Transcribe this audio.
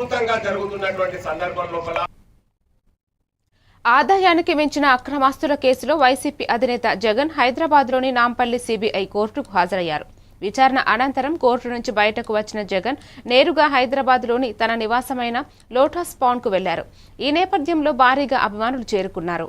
అద్భుతంగా జరుగుతున్నటువంటి సందర్భం లోపల ఆదాయానికి మించిన అక్రమాస్తుల కేసులో వైసీపీ అధినేత జగన్ హైదరాబాద్లోని నాంపల్లి సిబిఐ కోర్టుకు హాజరయ్యారు. విచారణ అనంతరం కోర్టు నుంచి బయటకు వచ్చిన జగన్ నేరుగా హైదరాబాద్లోని తన నివాసమైన లోటస్ పాండ్కు వెళ్ళారు. ఈ నేపథ్యంలో భారీగా అభిమానులు చేరుకున్నారు.